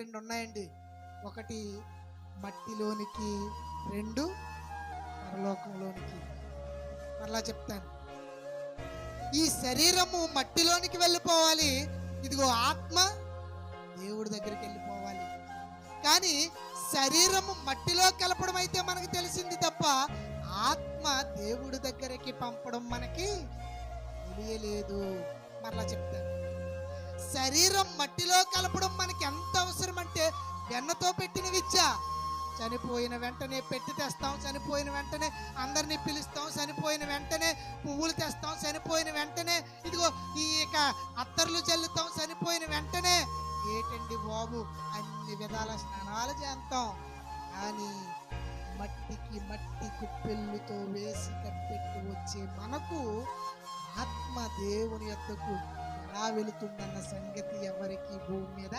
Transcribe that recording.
రెండు ఉన్నాయండి ఒకటి మట్టిలోనికి రెండు పరలోకంలోనికి. మరలా చెప్తాను. ఈ శరీరము మట్టిలోనికి వెళ్ళిపోవాలి. ఇదిగో ఆత్మ దేవుడి దగ్గరికి వెళ్ళిపోవాలి. కానీ శరీరము మట్టిలో కలపడం అయితే మనకు తెలిసింది తప్ప ఆత్మ దేవుడి దగ్గరికి పంపడం మనకి తెలియలేదు. మరలా చెప్తాను. శరీరం మట్టిలో కలపడం మనకి ఎంత వెన్నతో పెట్టిన విద్య చనిపోయిన వెంటనే పెట్టి తెస్తాం చనిపోయిన వెంటనే అందరినీ పిలుస్తాం చనిపోయిన వెంటనే పువ్వులు తెస్తాం చనిపోయిన వెంటనే ఇదిగో ఈ యొక్క అత్తర్లు చల్లుతాం చనిపోయిన వెంటనే ఏటండి బాబు? అన్ని విధాల స్నానాలు చేస్తాం. కానీ మట్టికి మట్టి కుప్పెళ్ళుతో వేసి కప్పెట్టి వచ్చే మనకు ఆత్మ దేవుని యొక్కకు ఎలా వెళుతుందన్న సంగతి ఎవరికి భూమి మీద